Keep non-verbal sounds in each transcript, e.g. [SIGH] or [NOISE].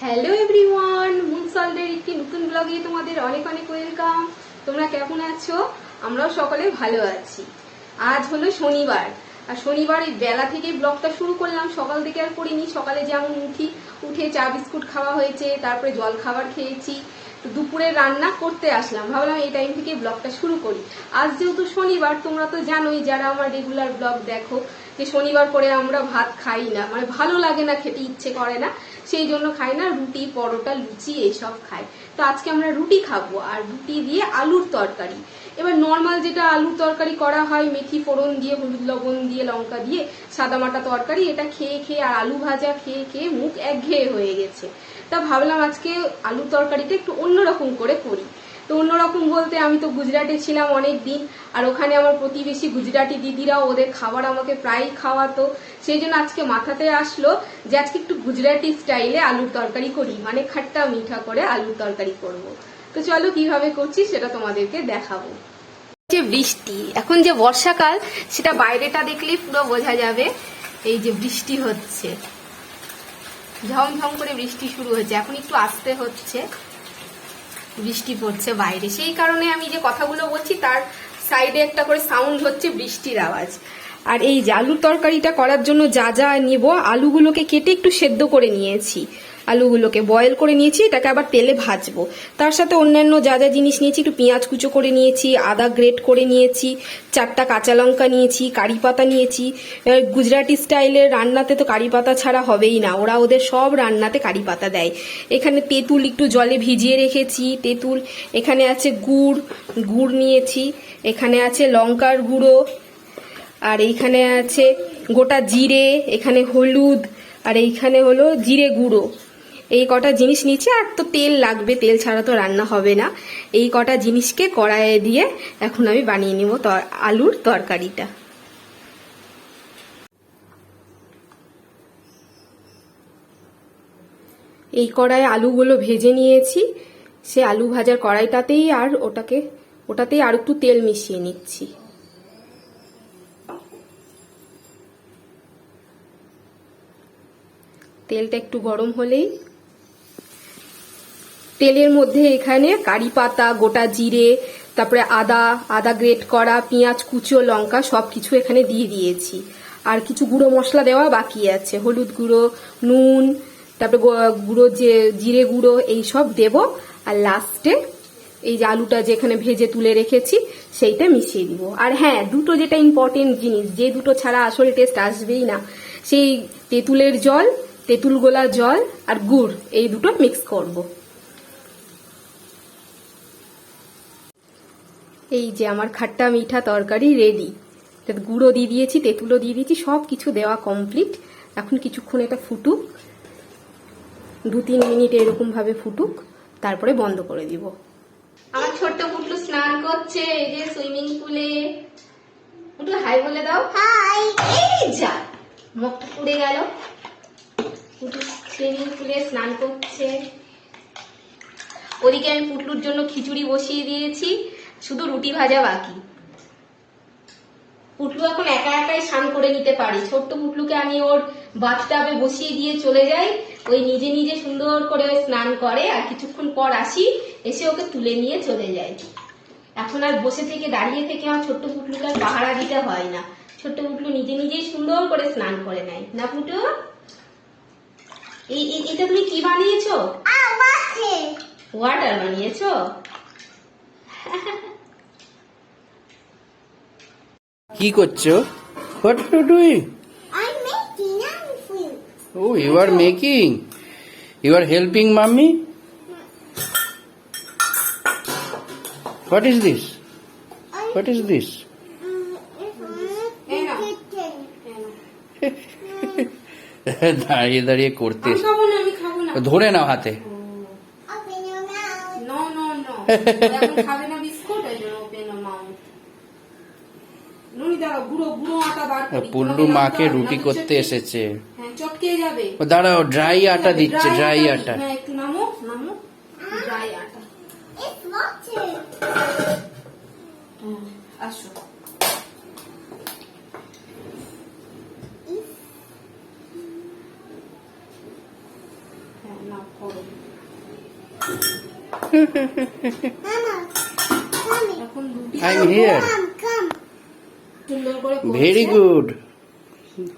Hello everyone মুনসলদের একটি নতুন ব্লগে তোমাদের অনেক অনেক ওয়েলকাম তোমরা কেমন আছো? আমরাও সকলে ভালো আছি। আজ হলো শনিবার। আর শনিবার এই বেলা থেকে ব্লগটা শুরু করলাম। সকাল থেকে আর করিনি। সকালে যেমন উঠি, উঠে চা, বিস্কুট খাওয়া হয়েছে, তারপরে জল খাবার খেয়েছি। তো দুপুরে রান্না করতে আসলাম। ভাবলাম এই টাইম থেকে ব্লগটা শুরু করি। আজ যেহেতু শনিবার, তোমরা তো জানোই, যারা আমার রেগুলার ব্লগ দেখো, যে শনিবার করে আমরা ভাত খাই না। মানে ভালো লাগে না, খেতে ইচ্ছে করে না। সেই জন্য খাই না, রুটি, পরোটা, লুচি এইসব খাই। তো আজকে আমরা রুটি খাব আর রুটি দিয়ে আলুর তরকারি। এবার নর্মাল যেটা আলুর তরকারি করা হয়, মেথি, ফোড়ন দিয়ে, হলুদ, লবণ দিয়ে, লঙ্কা দিয়ে সাদামাটা তরকারি, এটা খেয়ে খেয়ে আর আলু ভাজা খেয়ে খেয়ে মুখ একঘেয়ে হয়ে গেছে। তা ভাবলাম আজকে আলুর তরকারিটা একটু অন্যরকম করে করি। তো অন্যরকম বলতে আমি তো গুজরাটে ছিলাম অনেক দিন আর ওখানে আমার প্রতিবেশী গুজরাটি দিদিরাও ওদের খাবার আমাকে প্রায়ই খাওয়াতো। সেই জন্য আজকে মাথাতে আসলো যে আজকে একটু গুজরাটি স্টাইলে আলুর তরকারি করি মানে খাট্টা মিঠা করে আলুর তরকারি করব। তো চলো কীভাবে করছি সেটা তোমাদেরকে দেখাবো। যে বৃষ্টি, এখন যে বর্ষাকাল, সেটা বাইরেটা দেখলেই পুরো বোঝা যাবে। এই যে বৃষ্টি হচ্ছে। ঝমঝম করে বৃষ্টি শুরু হয়েছে, এখন একটু আসতে হচ্ছে। বৃষ্টি পড়ছে বাইরে। সেই কারণে আমি যে কথাগুলো বলছি, তার সাইডে একটা করে সাউন্ড হচ্ছে বৃষ্টির আওয়াজ। আর এই যে আলুর তরকারিটা করার জন্য যা যা নেব, আলুগুলোকে কেটে একটু সেদ্ধ করে নিয়েছি। আলুগুলোকে বয়েল করে নিয়েছি, এটাকে আবার তেলে ভাজবো। তার সাথে অন্যান্য যা যা জিনিস নিয়েছি, একটু পেঁয়াজ কুচো করে নিয়েছি, আদা গ্রেট করে নিয়েছি, চারটা কাঁচা লঙ্কা নিয়েছি, কারি পাতা নিয়েছি। গুজরাটি স্টাইলের রান্নাতে তো কারি পাতা ছাড়া হবেই না, ওরা ওদের সব রান্নাতে কারি পাতা দেয়। এখানে তেঁতুল একটু জলে ভিজিয়ে রেখেছি, তেঁতুল, এখানে আছে গুড় গুড় নিয়েছি, এখানে আছে লঙ্কার গুঁড়ো, আর এইখানে আছে গোটা জিরে, এখানে হলুদ, আর এইখানে হলো জিরে গুঁড়ো। এই কটা জিনিস নিচে আর তো তেল লাগবে, তেল ছাড়া তো রান্না হবে না। এই কটা জিনিসকে কড়াইয়ে দিয়ে এখন আমি বানিয়ে নিব আলুর তরকারিটা। এই কড়াইয়ে আলুগুলো ভেজে নিয়েছি। সে আলু ভাজার কড়াইটাতেই আর ওটাকে, ওটাতেই আর একটু তেল মিশিয়ে নিচ্ছি। তেলটা একটু গরম হলেই তেলের মধ্যে এখানে কারি পাতা গোটা জিরে, তারপরে আদা আদা গ্রেট করা, পেঁয়াজ, কুচো, লঙ্কা সব কিছু এখানে দিয়ে দিয়েছি। আর কিছু গুঁড়ো মশলা দেওয়া বাকি আছে। হলুদ গুঁড়ো, নুন, তারপরে গুঁড়ো যে জিরে গুঁড়ো এই সব দেব। আর লাস্টে এই যে আলুটা যেখানে ভেজে তুলে রেখেছি, সেইটা মিশিয়ে দিব। আর হ্যাঁ দুটো যেটা ইম্পর্টেন্ট জিনিস, যে দুটো ছাড়া আসল টেস্ট আসবেই না, সেই তেঁতুলের জল, তেঁতুল গোলা জল আর গুড়, এই দুটো মিক্স করব। এই যে আমার খাট্টা মিঠা তরকারি রেডি গুঁড়ো দিয়ে দিয়েছি তেঁতুলও দিয়ে দিয়েছি সব কিছু দেওয়া কমপ্লিট এখন কিছুক্ষণ এটা ফুটুক। দু তিন মিনিট এরকম ভাবে ফুটুক তারপরে বন্ধ করে দিব। আমার ছোট্ট পুটলু স্নান করছে এই যে সুইমিং পুলে। পুটলু হাই বলে দাও। হাই এই যা মুখটা পুড়ে গেল। পুটলু সুইমিং পুলে স্নান করছে। ওদিকে আমি পুটলুর জন্য খিচুড়ি বসিয়ে দিয়েছি। শুধু রুটি ভাজা বাকি। পুটলু এখন একা একাই স্নান করে নিতে পারে। ছোট্ট পুটলুকে আমি ওর বাথটাবে বসিয়ে দিয়ে চলে যাই। ওই নিজে নিজে সুন্দর করে স্নান করে আর কিছুক্ষণ পর আসি এসে ওকে তুলে নিয়ে চলে যাই। এখন আর বসে থেকে দাঁড়িয়ে থেকে আমার ছোট্ট পুটলুকে আর পাহারা দিতে হয় না। ছোট্ট পুটলু নিজে নিজেই সুন্দর করে স্নান করে নেয়। না পুটু? এই এটা তুমি কি বানিয়েছো? ওয়াটার বানিয়েছো? [LAUGHS] কি করছ? What to doing I'm making yummy oh you are making you are helping mummy what is this what is this. দাঁড়িয়ে দাঁড়িয়ে করতে আমি খাব না আমি খাব না। ধরে নাও হাতে [LAUGHS] Open your mouth. No no no এখন খাবে না বিস্কুট এই জন্য ওপেন মাউথ নুনি দাঁড়াও গুঁড়ো গুঁড়ো আটা বার করি পুল্লু মাকে রুটি করতে এসেছে। হ্যাঁ চটকে যাবে। ও দাঁড়াও ড্রাই আটা দিচ্ছে ড্রাই। আটা হ্যাঁ একটু নামো নামো। ড্রাই আটা। It's water. হ্যাঁ আসো। হ্যাঁ হ্যাঁ না করো Mama, come here. এখন রুটি I'm here. Come, come. সুন্দর করে করেছে। ভেরি গুড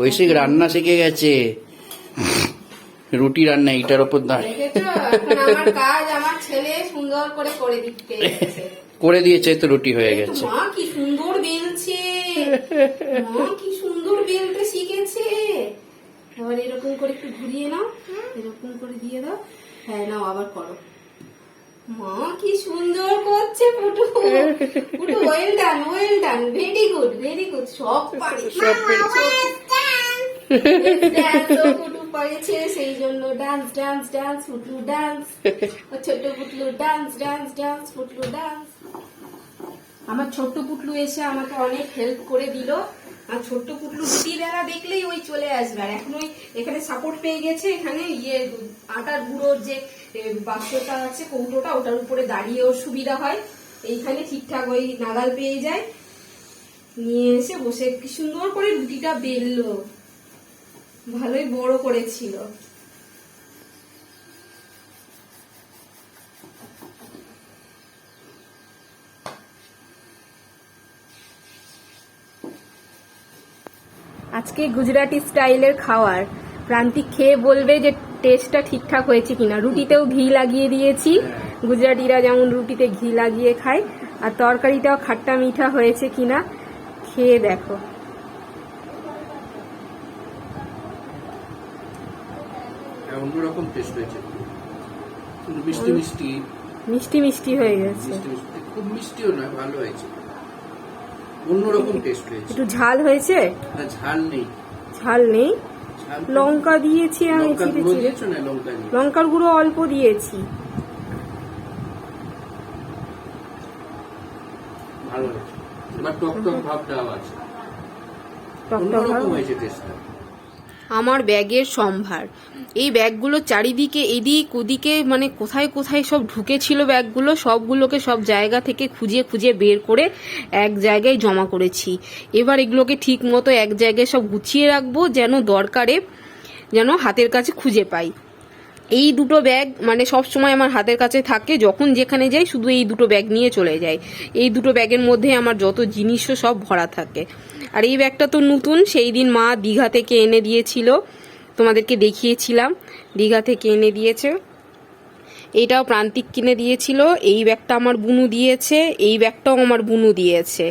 ঐশিক রান্না শিখে গেছে। রুটি রান্না এইটার ওপর দাঁড়িয়ে আমার কাজ আমার ছেলে সুন্দর করে করে দিতে করে দিয়েছে তো রুটি হয়ে গেছে। মা কি সুন্দর বেলছে। মা কি সুন্দর বেলতে শিখেছে। এবার এরকম করে একটু ঘুরিয়ে নাও। এরকম করে দিয়ে দাও। হ্যাঁ নাও আবার করো। মা কি সুন্দর করছে Putu. Putu well done well done very good very good সব পারে। পুটু পারেছে সেই জন্য dance dance dance Putlu dance ছোট Putlu dance dance dance Putlu dance আমার ছোট্ট পুটলু এসে আমাকে অনেক হেল্প করে দিল। আর ছোট্ট পুটলু বেলা দেখলেই ওই চলে আসবে। আর এখন ওই এখানে সাপোর্ট পেয়ে গেছে এখানে ইয়ে আটার গুঁড়োর যে বাক্সটা আছে, কৌটোটা, ওটার উপরে দাঁড়িয়েও সুবিধা হয়। এইখানে ঠিকঠাক ওই নাগাল পেয়ে যায়। নিয়ে এসে বসে, কি সুন্দর করে রুটিটা বেললো। ভালোই বড় করেছিল। আজকে গুজরাটি স্টাইলের খাওয়ার। প্রান্তিক খেয়ে বলবে যে টেস্টটা ঠিকঠাক হয়েছে কিনা। রুটিতেও ঘি লাগিয়ে দিয়েছি। গুজরাটিরা যেমন রুটিতে ঘি লাগিয়ে খায় আর তরকারিটাও খাট্টা মিঠা হয়েছে কিনা খেয়ে দেখো। অন্যরকম টেস্ট হয়েছে। মিষ্টি মিষ্টি। মিষ্টি মিষ্টি হয়ে গেছে। মিষ্টি মিষ্টি। খুব মিষ্টিও নয় ভালো হয়েছে। অন্যরকম টেস্ট হয়েছে। একটু ঝাল হয়েছে? না ঝাল নেই। ঝাল নেই? লঙ্কা দিয়েছি আমি লঙ্কার গুঁড়ো অল্প দিয়েছি। ভালো লাগছে এবার টক টক ভাবটাও আছে। টক অন্যরকম হয়েছে টেস্টটা আমার ব্যাগের সম্ভার। এই ব্যাগগুলো চারিদিকে, এদিক ওদিকে মানে কোথায় কোথায় সব ঢুকেছিল ব্যাগগুলো, সবগুলোকে সব জায়গা থেকে খুঁজে খুঁজে বের করে এক জায়গায় জমা করেছি। এবার এগুলোকে ঠিক মতো এক জায়গায় সব গুছিয়ে রাখব যেন দরকারে, যেন হাতের কাছে খুঁজে পাই। এই দুটো ব্যাগ মানে সব সময় আমার হাতের কাছে থাকে, যখন যেখানে যাই শুধু এই দুটো ব্যাগ নিয়ে চলে যাই। এই দুটো ব্যাগের মধ্যে আমার যত জিনিসও সব ভরা থাকে। আর এই ব্যাগটা তো নতুন, সেই দিন মা দীঘা থেকে এনে দিয়েছিল। তোমাদেরকে দেখিয়েছিলাম, দীঘা থেকে এনে দিয়েছে। এটাও প্রান্তিক কিনে দিয়েছিল। এই ব্যাগটা আমার বুনু দিয়েছে, এই ব্যাগটাও আমার বুনু দিয়েছে।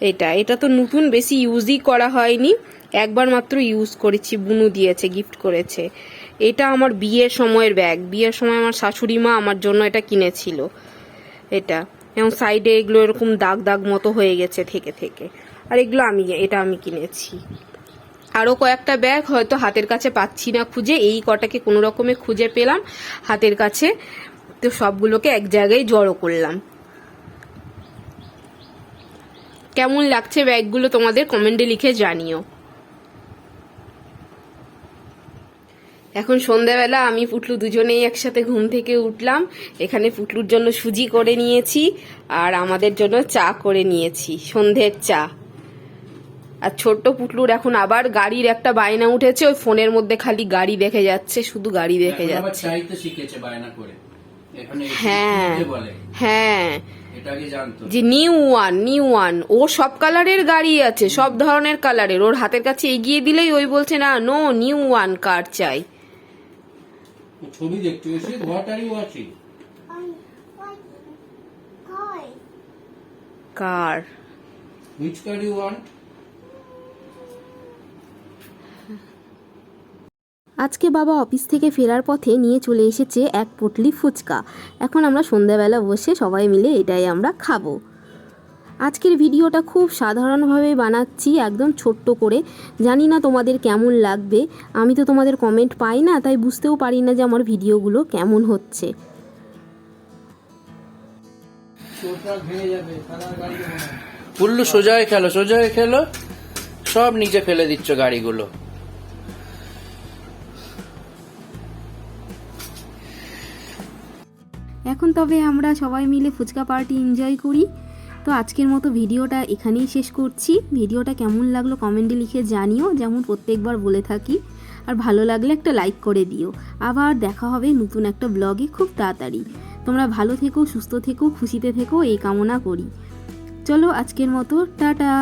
এটা এটা তো নতুন, বেশি ইউজই করা হয়নি। একবার মাত্র ইউজ করেছি, বুনু দিয়েছে গিফট করেছে। এটা আমার বিয়ের সময়ের ব্যাগ। বিয়ের সময় আমার শাশুড়ি মা আমার জন্য এটা কিনেছিল। এটা এবং সাইডে এগুলো এরকম দাগ দাগ মতো হয়ে গেছে, থেকে থেকে। আর এগুলো আমি, এটা আমি কিনেছি। আরও কয়েকটা ব্যাগ হয়তো হাতের কাছে পাচ্ছি না খুঁজে, এই কটাকে কোনো রকমে খুঁজে পেলাম, হাতের কাছে। তো সবগুলোকে এক জায়গায় জড়ো করলাম। কেমন লাগছে ব্যাগগুলো তোমাদের কমেন্টে লিখে জানিও। এখন সন্ধ্যাবেলা আমি পুটলু দুজনেই একসাথে ঘুম থেকে উঠলাম। এখানে পুটলুর জন্য সুজি করে নিয়েছি, আর আমাদের জন্য চা করে নিয়েছি, সন্ধ্যের চা। আর ছোট্ট পুটলুর এখন আবার গাড়ির একটা বায়না উঠেছে ওই ফোনের মধ্যে খালি গাড়ি দেখে যাচ্ছে শুধু গাড়ি দেখে যাচ্ছে। চাইতে শিখেছে বায়না করে। এখানে হ্যাঁ হ্যাঁ। এটা আগে জানতো। যে নিউ ওয়ান নিউ ওয়ান ও সব কালারের গাড়ি আছে সব ধরনের কালারের। ওর হাতের কাছে এগিয়ে দিলেই ওই বলছে না নো নিউ ওয়ান কার চাই। ছবি দেখতে what are you watching? On what? Toy. Car? Which car you want আজকে বাবা অফিস থেকে ফেরার পথে নিয়ে চলে এসেছে এক পটলি ফুচকা। এখন আমরা সন্ধ্যাবেলা বসে সবাই মিলে এটাই আমরা খাব। আজকের ভিডিওটা খুব সাধারণভাবে বানাচ্ছি একদম ছোট্ট করে। জানি না তোমাদের কেমন লাগবে। আমি তো তোমাদের কমেন্ট পাই না তাই বুঝতেও পারি না যে আমার ভিডিওগুলো কেমন হচ্ছে। পুল্লু সোজা খেলো সোজা হয়ে খেলো। সব নিচে ফেলে দিচ্ছ গাড়িগুলো। তবে আমরা সবাই মিলে ফুচকা পার্টি এনজয় করি। তো আজকের মতো ভিডিওটা এখানেই শেষ করছি। ভিডিওটা কেমন লাগল কমেন্টে লিখে জানিও, যেমন প্রত্যেকবার বলে থাকি। আর ভালো লাগলে একটা লাইক করে দিও। আবার দেখা হবে নতুন একটা ব্লগে খুব তাড়াতাড়ি। তোমরা ভালো থেকো, সুস্থ থেকো, খুশিতে থেকো, এই কামনা করি। চলো আজকের মতো, টাটা!